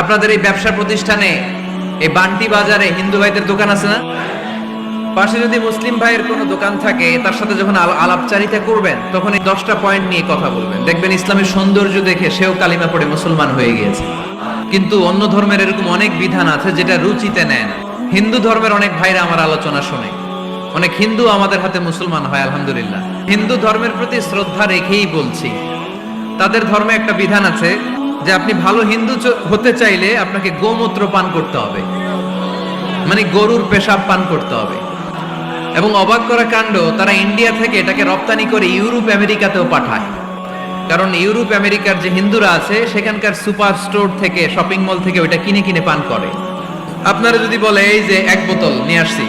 আপনাদের এই ব্যবসা প্রতিষ্ঠানে, এই বান্টি বাজারে হিন্দু ভাইদের দোকান আছে না? পাশে যদি মুসলিম ভাইয়ের কোনো দোকান থাকে, তার সাথে যখন আলাপচারিতা করবেন, তখন এই দশটা পয়েন্ট নিয়ে কথা বলবেন। দেখবেন ইসলামের সৌন্দর্য দেখে সেও কালিমা পড়ে মুসলমান হয়ে গিয়েছে। কিন্তু অন্য ধর্মের এরকম অনেক বিধান আছে যেটা রুচিতে নেয় না। হিন্দু ধর্মের অনেক ভাইরা আমার আলোচনা শোনে। অনেক হিন্দু আমাদের হাতে মুসলমান হয়, আলহামদুলিল্লাহ। হিন্দু ধর্মের প্রতি শ্রদ্ধা রেখেই বলছি। তাদের ধর্মে একটা বিধান আছে যে আপনি ভালো হিন্দু হতে চাইলে আপনাকে গোমূত্র পান করতে হবে। মানে গরুর পেশাব পান করতে হবে। এবং অবাক করা কাণ্ড, তারা ইন্ডিয়া থেকে এটাকে রপ্তানি করে ইউরোপ, আমেরিকাতেও পাঠায়। কারণ ইউরোপ, আমেরিকার যে হিন্দুরা আছে, সেখানকার সুপার স্টোর থেকে, শপিং মল থেকে ওইটা কিনে কিনে পান করে। আপনারা যদি বলে, এই যে এক বোতল, নিয়ে আসছি,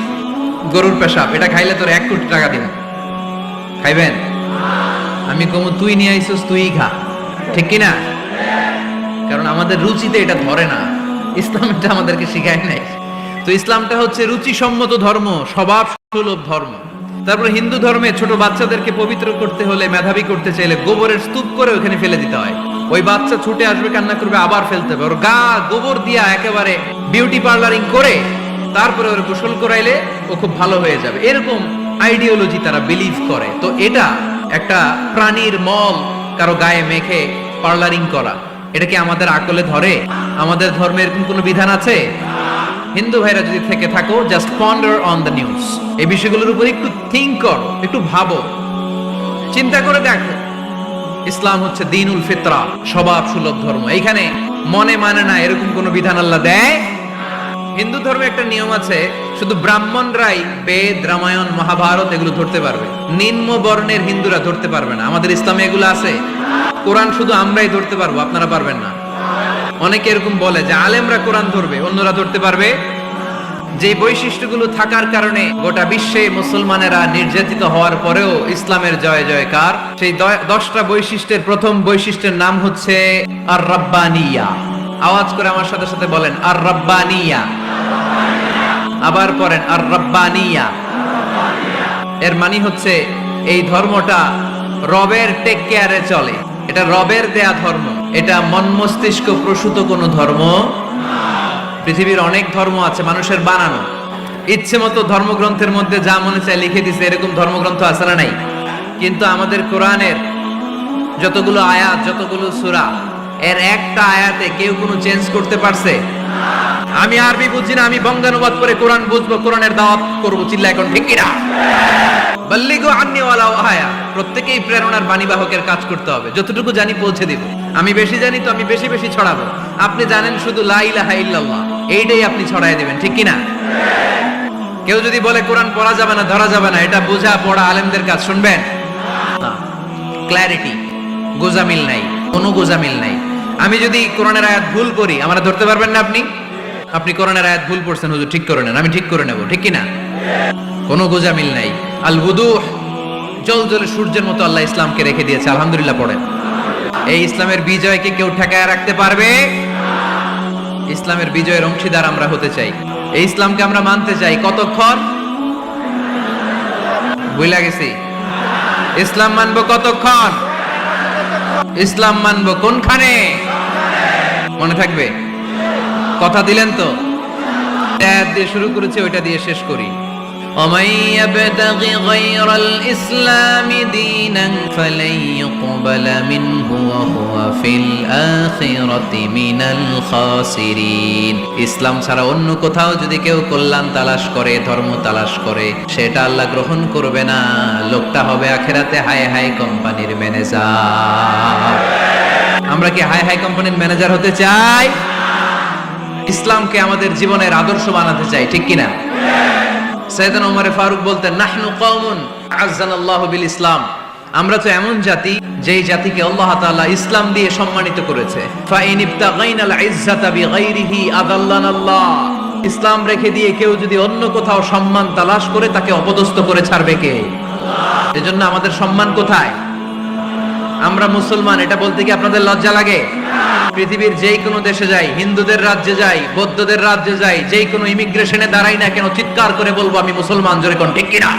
গরুর পেশাব, এটা খাইলে তোর এক কোটি টাকা দিন খাইবেন? আমি কমু, তুই নিয়ে আইসিস, তুই খা। ঠিক কিনা? কারণ আমাদের রুচিতে এটা ধরে না। ইসলাম এটা আমাদেরকে শিখায় নাই। তো ইসলামটা হচ্ছে রুচিসম্মত ধর্ম, স্বভাব সুলভ ধর্ম। তারপর হিন্দু ধর্মে ছোট বাচ্চাদেরকে পবিত্র করতে হলে মেধাবী করতে চাইলে গোবরের স্তূপ করে ওখানে ফেলে দিতে হয়। ওই বাচ্চা ছুটে আসবে, কান্না করবে, আবার ফেলতে হবে। ওর গা গোবর দিয়া একেবারে বিউটি পার্লারিং করে তারপরে ওর গোসল করাইলে ও খুব ভালো হয়ে যাবে। এরকম আইডিওলজি তারা বিলিভ করে। তো এটা একটা প্রাণীর মল কারও গায়ে মেখে পার্লারিং করা। এটা কি আমাদের আকলে ধরে? আমাদের ধর্মে এরকম কোনো বিধান আছে? হিন্দু ভাইরা যদি থেকে থাকো just ponder on the news এই বিষয়গুলোর উপর একটু থিঙ্ক করো, একটু ভাবো। চিন্তা করে দেখো। ইসলাম হচ্ছে দিনুল ফিতরা, স্বভাব সুলভ ধর্ম। এইখানে মনে মানে না, এরকম কোনো বিধান আল্লাহ দেয়? হিন্দু ধর্মে একটা নিয়ম আছে শুধু ব্রাহ্মণরাই বেদ, রামায়ণ, মহাভারত এগুলো ধরতে পারবে। নিম্ন বর্ণের হিন্দুরা ধরতে পারবে না। আমাদের ইসলামে এগুলো আছে। কোরআন শুধু আমরাই ধরতে পারব, আপনারা পারবেন না। অনেকে এরকম বলে যে আলেমরা কোরআন ধরবে, অন্যরা ধরতে পারবে। যে বৈশিষ্ট্যগুলো থাকার কারণে গোটা বিশ্বে মুসলমানেরা নির্যাতিত হওয়ার পরেও ইসলামের জয় জয়কার। সেই দশটা বৈশিষ্ট্যের প্রথম বৈশিষ্ট্যের নাম হচ্ছে আর রব্বানিয়া আওয়াজ করে আমার সাথে সাথে বলেন আর রব্বানিয়া আবার পড়েন আর রব্বানিয়া এর মানে হচ্ছে এই ধর্মটা রবের টেক কেয়ারে চলে। এটা রবের দেয়া ধর্ম। এটা মন মস্তিষ্ক প্রসূত কোনো ধর্ম পৃথিবীর অনেক ধর্ম আছে, মানুষের বানানো। ইচ্ছে মতো ধর্মগ্রন্থের মধ্যে যা মনে চায় লিখে দিছে, এরকম ধর্মগ্রন্থ আছে না নাই? কিন্তু আমাদের কোরআনের যতগুলো আয়াত, যতগুলো সুরা, এর একটা আয়াতে কেউ কোনো চেঞ্জ করতে পারছে? আমি আরবি বুঝি না, আমি বঙ্গানুবাদ করে কোরআন বুঝব, কোরআনের দাওয়াত করব চিল্লা এখন ঠিক কিনা? বল্লিগো আন্নি ওয়ালাও আয়া প্রত্যেকেই প্রেরণার বাণীবাহকের কাজ করতে হবে, যতটুকু জানি পৌঁছে দিব। আমি বেশি জানি তো আমি বেশি বেশি ছড়াবো। আপনি জানেন শুধু লা ইলাহা ইল্লাল্লাহ, এইটাই আপনি ছড়াই দিবেন, ঠিক কিনা? কেউ যদি বলে কোরআন পড়া যাবে না, ধরা যাবে না, এটা বোঝা পড়া আলেমদের কাজ, শুনবেন? ক্ল্যারিটি গোজামিল নাই, কোনো গোজামিল নাই। আমি যদি কোরআনের আয়াত ভুল করি, আমরা ধরতে পারবেন না আপনি? আপনি কোরআনের আয়াত ভুল করছেন হুজুর, ঠিক করে নেন, আমি ঠিক করে নেব, ঠিক কিনা? কোনো গোজামিল নাই। আল বুদুহ, জল জলে সূর্যের মতো আল্লাহ ইসলামকে রেখে দিয়েছে, আলহামদুলিল্লাহ পড়েন। এই ইসলামের বিজয়কে কেউ ঠেকায় রাখতে পারবে? ইসলামের বিজয়ের অংশীদার আমরা হতে চাই। এই ইসলামকে আমরা মানতে চাই কতক্ষণ? বুঝলা গেছি। ইসলাম মানবো কতক্ষণ? ইসলাম মানবো কোনখানে মনে থাকবে কথা দিলেন তো আয়াত দিয়ে শুরু করেছে ওইটা দিয়ে শেষ করি ومن يبتغ غير الإسلام دينا فلن يقبل منه وهو في الآخرة من الخاسرين ইসলাম ছাড়া অন্য কোথাও যদি কেউ কল্যাণ তালাশ করে ধর্ম তালাশ করে সেটা আল্লাহ গ্রহণ করবে না লোকটা হবে আখেরাতে হাই হাই কোম্পানির ম্যানেজার। আমরা কি হাই হাই কোম্পানির ম্যানেজার হতে চাই? ইসলামকে আমাদের জীবনের আদর্শ বানাতে চাই, ঠিক কিনা? সৈয়দান ওমরে ফারুক বলতেন, নাহনু কওমুন আযানাল্লাহু বিল ইসলাম। আমরা তো এমন জাতি, যেই জাতিকে আল্লাহ তাআলা ইসলাম দিয়ে সম্মানিত করেছে। ফাইন ইবতাগাইনাল ইজ্জাতা বিগাইরিহি আদাল্লানাল্লাহ। ইসলাম রেখে দিয়ে কেউ যদি অন্য কোথাও সম্মান তালাশ করে, তাকে অপদস্থ করে ছাড়বে কে? এজন্য আমাদের সম্মান কোথায়? আমরা মুসলমান, এটা বলতে কি আপনাদের লজ্জা লাগে? পৃথিবীর যেই কোনো দেশে যাই, হিন্দুদের রাজ্যে যাই, বৌদ্ধদের রাজ্যে যাই যেই কোনো ইমিগ্রেশনে দাঁড়াই না কেন, চিৎকার করে বলব আমি মুসলমান, জোরে কোন, ঠিক কিনা?